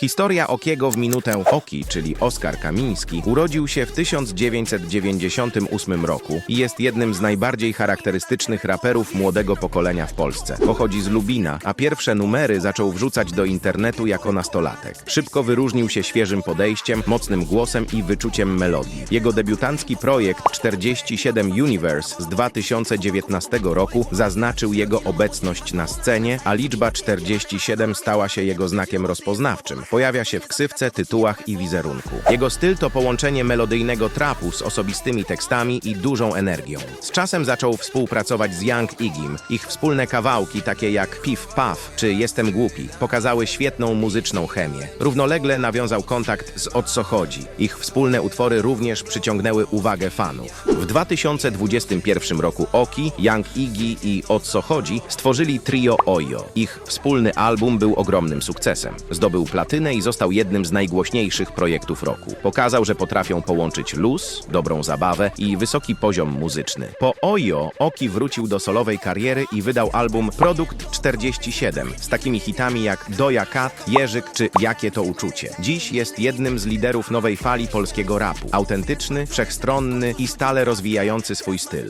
Historia Okiego w minutę Oki, czyli Oskar Kamiński, urodził się w 1998 roku i jest jednym z najbardziej charakterystycznych raperów młodego pokolenia w Polsce. Pochodzi z Lubina, a pierwsze numery zaczął wrzucać do internetu jako nastolatek. Szybko wyróżnił się świeżym podejściem, mocnym głosem i wyczuciem melodii. Jego debiutancki projekt 47 Universe z 2019 roku zaznaczył jego obecność na scenie, a liczba 47 stała się jego znakiem rozpoznawczym. Pojawia się w ksywce, tytułach i wizerunku. Jego styl to połączenie melodyjnego trapu z osobistymi tekstami i dużą energią. Z czasem zaczął współpracować z Young Igim. Ich wspólne kawałki, takie jak Piff Puff czy Jestem Głupi, pokazały świetną muzyczną chemię. Równolegle nawiązał kontakt z O co chodzi. Ich wspólne utwory również przyciągnęły uwagę fanów. W 2021 roku Oki, Young Iggy i O co chodzi stworzyli trio Ojo. Ich wspólny album był ogromnym sukcesem. Zdobył platynę i został jednym z najgłośniejszych projektów roku. Pokazał, że potrafią połączyć luz, dobrą zabawę i wysoki poziom muzyczny. Po Ojo Oki wrócił do solowej kariery i wydał album Produkt 47 z takimi hitami jak Doja Kat, Jerzyk czy Jakie to uczucie. Dziś jest jednym z liderów nowej fali polskiego rapu. Autentyczny, wszechstronny i stale rozwijający swój styl.